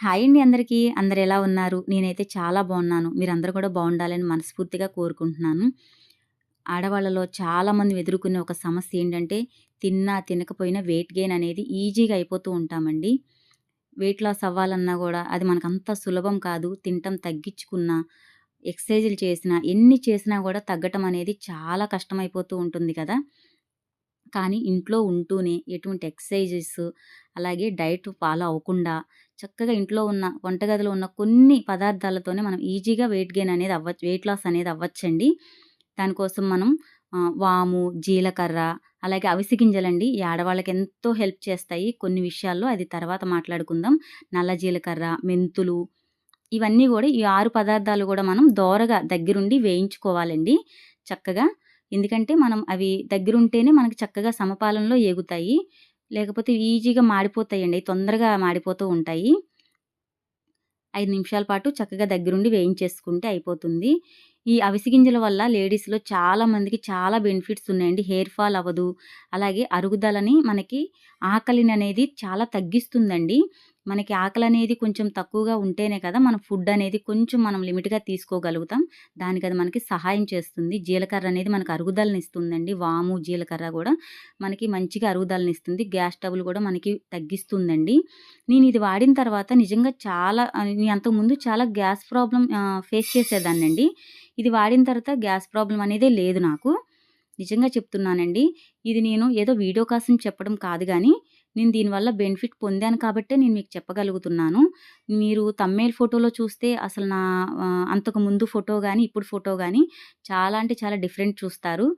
Hi అండి అందరికీ. అందరు ఎలా ఉన్నారు? నేనైతే చాలా బాగున్నాను. మీరందరూ కూడా బాగుండాలని మనస్ఫూర్తిగా కోరుకుంటున్నాను. ఆడవాళ్ళలో చాలామంది ఎదుర్కొనే ఒక సమస్య ఏంటంటే తిన్నా తినకపోయినా వెయిట్ గెయిన్ అనేది ఈజీగా అయిపోతూ ఉంటామండి. వెయిట్ లాస్ అవ్వాలన్నా కూడా అది మనకు అంత సులభం కాదు. తినటం తగ్గించుకున్నా ఎక్సర్సైజులు చేసినా ఎన్ని చేసినా కూడా తగ్గటం అనేది చాలా కష్టమైపోతూ ఉంటుంది కదా. కానీ ఇంట్లో ఉంటూనే ఎటువంటి ఎక్సర్సైజెస్ అలాగే డైట్ ఫాలో అవ్వకుండా చక్కగా ఇంట్లో ఉన్న వంటగదిలో ఉన్న కొన్ని పదార్థాలతోనే మనం ఈజీగా వెయిట్ గెయిన్ అనేది అవ్వచ్చు వెయిట్ లాస్ అనేది అవ్వచ్చండి. దానికోసం మనం వాము జీలకర్ర అలాగే అవిసి గింజలండి. ఈ ఆడవాళ్ళకి ఎంతో హెల్ప్ చేస్తాయి. కొన్ని విషయాల్లో అది తర్వాత మాట్లాడుకుందాం. నల్ల జీలకర్ర మెంతులు ఇవన్నీ కూడా ఈ ఆరు పదార్థాలు కూడా మనం దోరగా దగ్గరుండి వేయించుకోవాలండి. చక్కగా ఎందుకంటే మనం అవి దగ్గరుంటేనే మనకి చక్కగా సమపాలనలో ఏగుతాయి. లేకపోతే ఈజీగా మాడిపోతాయండి తొందరగా మాడిపోతూ ఉంటాయి. ఐదు నిమిషాల పాటు చక్కగా దగ్గరుండి వేయించేసుకుంటే అయిపోతుంది. ఈ అవిసి గింజల వల్ల లేడీస్లో చాలా మందికి చాలా బెనిఫిట్స్ ఉన్నాయండి. హెయిర్ ఫాల్ అవ్వదు అలాగే అరుగుదలని మనకి ఆకలిని అనేది చాలా తగ్గిస్తుందండి. మనకి ఆకలి అనేది కొంచెం తక్కువగా ఉంటేనే కదా మన ఫుడ్ అనేది కొంచెం మనం లిమిట్గా తీసుకోగలుగుతాం. దానికి అది మనకి సహాయం చేస్తుంది. జీలకర్ర అనేది మనకు అరుగుదలని ఇస్తుందండి. వాము జీలకర్ర కూడా మనకి మంచిగా అరుగుదలని ఇస్తుంది. గ్యాస్ ట్రబుల్ కూడా మనకి తగ్గిస్తుందండి. నేను ఇది వాడిన తర్వాత నిజంగా చాలా అంతకుముందు చాలా గ్యాస్ ప్రాబ్లం ఫేస్ చేసేదాన్నండి. ఇది వాడిన తర్వాత గ్యాస్ ప్రాబ్లం అనేదే లేదు నాకు. నిజంగా చెప్తున్నానండి. ఇది నేను ఏదో వీడియో కోసం చెప్పడం కాదు కానీ నేను దీనివల్ల బెనిఫిట్ పొందాను కాబట్టే నేను మీకు చెప్పగలుగుతున్నాను. మీరు తమ్మేల్ ఫోటోలో చూస్తే అసలు నా అంతకు ముందు ఫోటో కానీ ఇప్పుడు ఫోటో కానీ చాలా అంటే చాలా డిఫరెంట్ చూస్తారు.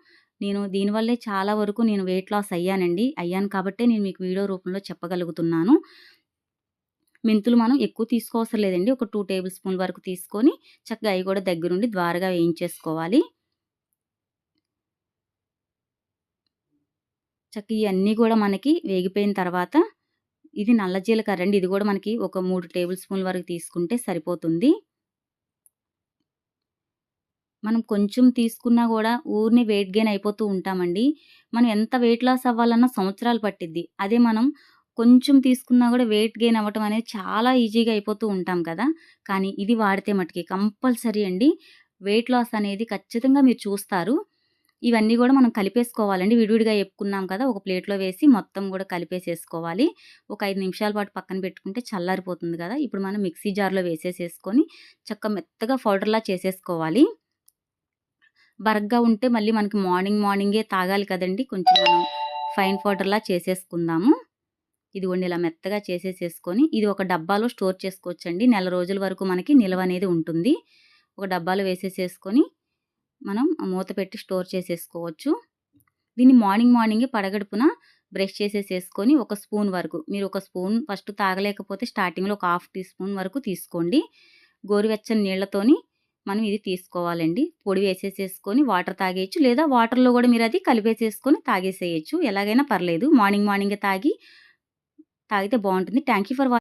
నేను దీనివల్లే చాలా వరకు నేను వెయిట్ లాస్ అయ్యానండి. అయ్యాను కాబట్టే నేను మీకు వీడియో రూపంలో చెప్పగలుగుతున్నాను. మెంతులు మనం ఎక్కువ తీసుకోవసరం లేదండి. ఒక టూ టేబుల్ స్పూన్ వరకు తీసుకొని చక్కగా అవి కూడా దగ్గరుండి ద్వారగా వేయించేసుకోవాలి. చక్క ఇవన్నీ కూడా మనకి వేగిపోయిన తర్వాత ఇది నల్ల జీలకర్ర అండి ఇది కూడా మనకి ఒక మూడు టేబుల్ స్పూన్ల వరకు తీసుకుంటే సరిపోతుంది. మనం కొంచెం తీసుకున్నా కూడా ఊరిని వెయిట్ గెయిన్ అయిపోతూ ఉంటామండి. మనం ఎంత వెయిట్ లాస్ అవ్వాలన్నా సంవత్సరాలు పట్టిద్ది. అదే మనం కొంచెం తీసుకున్నా కూడా వెయిట్ గెయిన్ అవ్వటం అనేది చాలా ఈజీగా అయిపోతూ ఉంటాం కదా. కానీ ఇది వాడితే మటుకి కంపల్సరీ అండి. వెయిట్ లాస్ అనేది ఖచ్చితంగా మీరు చూస్తారు. ఇవన్నీ కూడా మనం కలిపేసుకోవాలండి. విడివిడిగా చెప్పుకున్నాం కదా ఒక ప్లేట్లో వేసి మొత్తం కూడా కలిపేసేసుకోవాలి. ఒక ఐదు నిమిషాల పాటు పక్కన పెట్టుకుంటే చల్లారిపోతుంది కదా. ఇప్పుడు మనం మిక్సీ జార్లో వేసేసేసుకొని చక్క మెత్తగా పౌడర్లా చేసేసుకోవాలి. బరగ్గా ఉంటే మళ్ళీ మనకి మార్నింగ్ మార్నింగే తాగాలి కదండి. కొంచెం మనం ఫైన్ పౌడర్లా చేసేసుకుందాము. ఇదిగోండి ఇలా మెత్తగా చేసేసేసుకొని ఇది ఒక డబ్బాలో స్టోర్ చేసుకోవచ్చండి. నెల రోజుల వరకు మనకి నిల్వ అనేది ఉంటుంది. ఒక డబ్బాలో వేసేసేసుకొని మనం మూత పెట్టి స్టోర్ చేసేసుకోవచ్చు. దీన్ని మార్నింగ్ మార్నింగే పడగడుపున బ్రష్ చేసేసేసుకొని ఒక స్పూన్ వరకు మీరు ఒక స్పూన్ ఫస్ట్ తాగలేకపోతే స్టార్టింగ్లో ఒక హాఫ్ టీ స్పూన్ వరకు తీసుకోండి. గోరువెచ్చని నీళ్ళతోని మనం ఇది తీసుకోవాలండి. పొడి వేసేసేసుకొని వాటర్ తాగేయచ్చు లేదా వాటర్లో కూడా మీరు అది కలిపేసేసుకొని తాగేసేయచ్చు. ఎలాగైనా పర్లేదు మార్నింగ్ మార్నింగే తాగి తాగితే బాగుంటుంది. Thank you for